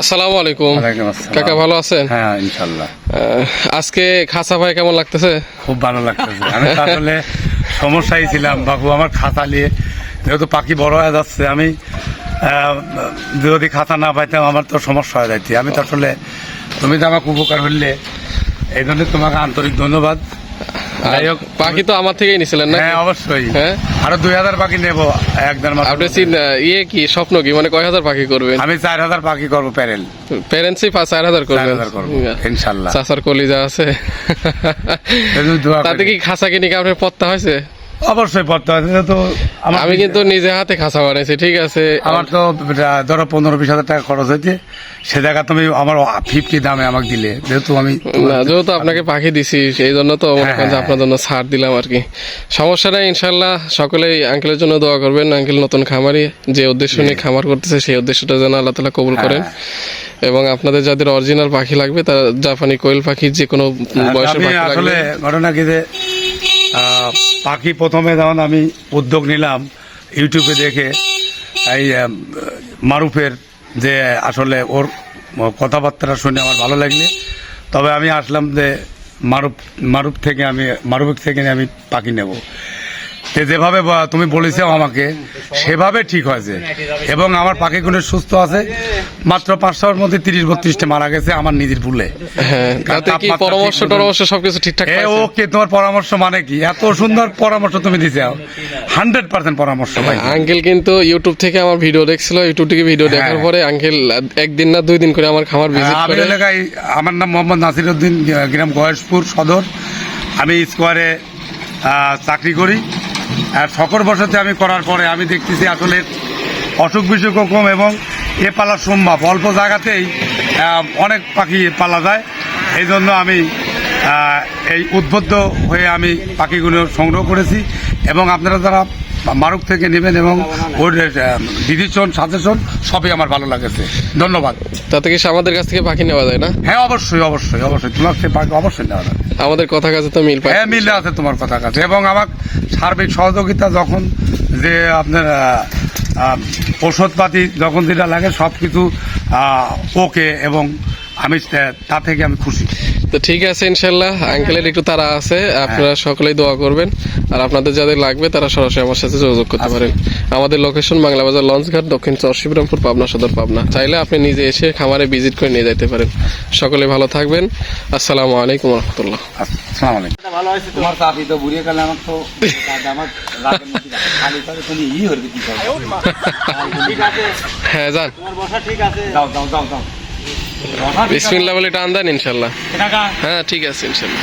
আসসালামু আলাইকুম। কাকা ভালো আছেন? হ্যাঁ ইনশাল্লাহ আজকে খাসা ভাই কেমন লাগতেছে? খুব ভালো লাগতেছে। আমি আসলে সমস্যায় ছিলাম বাবু আমার খাতা নিয়ে। যেহেতু পাখি বড় হয়ে যাচ্ছে আমি যদি খাতা না পাইতাম আমার তো সমস্যা হয়ে যাইতে। আমি তো আসলে তুমি তো আমাকে উপকার হইলে এই জন্য তোমাকে আন্তরিক ধন্যবাদ। যাই হোক পাখি তো আমার থেকেই নিছিলেন না হ্যাঁ অবশ্যই। হ্যাঁ? আরও দুই হাজার পাখি নেব এক মাস আপনি চিন- ইয়ে কি স্বপ্ন কি? মানে কয় হাজার পাখি করবেন? আমি চার হাজার পাখি করব প্যারেল। প্যারেন্টসই চার হাজার করবেন। করব ইনশাল্লাহ। চাচার কলিজা আছে। তাতে কি খাসা কিনে কি আপনার পত্তা হয়েছে? অবশ্যই পড়তে যেহেতু আমার আমি কিন্তু নিজে হাতে খাসা বানাইছি ঠিক আছে। আমার তো ধরো পনেরো বিশ হাজার টাকা খরচ হয়েছে সে জায়গা তুমি আমার ফিফটি দামে আমাকে দিলে যেহেতু আমি না যেহেতু আপনাকে পাখি দিছি সেই জন্য তো মনে করেন যে হ্যাঁ। আপনার জন্য ছাড় দিলাম আর কি। সমস্যা নাই ইনশাল্লাহ সকলেই আঙ্কেলের জন্য দোয়া করবেন আঙ্কেল নতুন খামারি যে উদ্দেশ্য নিয়ে খামার করতেছে সেই উদ্দেশ্যটা যেন আল্লাহ তালা কবুল করেন। হ্যাঁ। এবং আপনাদের যাদের অরিজিনাল পাখি লাগবে তারা জাপানি কোয়েল পাখি যে কোনো বয়সের আমি পাখি আসলে লাগবে ঘটনা কি যে পাখি প্রথমে যখন আমি উদ্যোগ নিলাম, ইউটিউবে দেখে, এই মারুফের যে আসলে ওর কথাবার্তা শুনে আমার ভালো লাগলে। তবে আমি আসলাম যে মারুফ মারুফ থেকে আমি মারুফ থেকে আমি পাখি নেব। যেভাবে তুমি বলেছ আমাকে সেভাবে ঠিক হয়েছে। এবং আমার পাখিগুলো সুস্থ আছে। মাত্র পাঁচশোর মধ্যে তিরিশ বত্রিশটা মারা গেছে আমার নিজের ভুলে। হ্যাঁ পরামর্শ টরামর্শ সবকিছু ঠিকঠাক ওকে তোমার পরামর্শ মানে কি? এত সুন্দর পরামর্শ তুমি দিতে হান্ড্রেড পার্সেন্ট পরামর্শ ভাই। আঙ্কেল কিন্তু ইউটিউব থেকে আমার ভিডিও দেখছিল ইউটিউব থেকে ভিডিও দেখার হ্যাঁ। পরে আঙ্কেল একদিন না দুই দিন করে আমার খামার ভিজিট করে। এলাকায় আমার নাম মোহাম্মদ নাসির উদ্দিন গ্রাম গয়েশপুর সদর। আমি স্কোয়ারে চাকরি করি। আর শকর বসতে আমি করার পরে আমি দেখতেছি আসলে অসুখ বিসুখ কম এবং এ পালা সম্ভব। অল্প জায়গাতেই অনেক পাখি পালা যায়। এই জন্য আমি এই উদ্বুদ্ধ হয়ে আমি পাখিগুলো সংগ্রহ করেছি। এবং আপনারা যারা মারুক থেকে নেবেন এবং ওর ডিসিশন সাজেশন সবই আমার ভালো লাগেছে। ধন্যবাদ। তাতে কি আমাদের কাছ থেকে পাখি নেওয়া যায় না? হ্যাঁ অবশ্যই অবশ্যই অবশ্যই। তোমার সে পাখি অবশ্যই নেওয়া যাবে আমাদের কথা কাছে তো মিল হ্যাঁ মিলে আছে তোমার কথা কাছে। এবং আমার সার্বিক সহযোগিতা যখন যে আপনার ওষুধপাতি যখন যেটা লাগে সব কিছু ওকে এবং আমি তা থেকে আমি খুশি। তো ঠিক আছে ইনশাল্লাহ। আঙ্কেলের একটু তারা আছে আপনারা সকলেই দোয়া করবেন। আর আপনাদের যাদের লাগবে তারা সরাসরি আমার সাথে যোগাযোগ করতে পারেন। আমাদের লোকেশন বাংলা বাজার লঞ্চঘাট দক্ষিণ চর শিবরামপুর পাবনা সদর পাবনা। চাইলে আপনি নিজে এসে খামারে ভিজিট করে নিয়ে যেতে পারেন। সকলে ভালো থাকবেন। আসসালামু আলাইকুম রহমতুল্লাহ। আসসালামু আলাইকুম। ভালো হয়েছে তোমার চাকরি তো বুড়িয়ে গেলে আমার তো আমার খালি করে তুমি ই করবে কি করবে? ঠিক আছে। হ্যাঁ যান। তোমার বসা ঠিক আছে। যাও যাও যাও যাও। বসা ঠিক আছে। বিসমিল্লাহ বলে টান দেন ইনশাল্লাহ। হ্যাঁ ঠিক আছে ইনশাল্লাহ।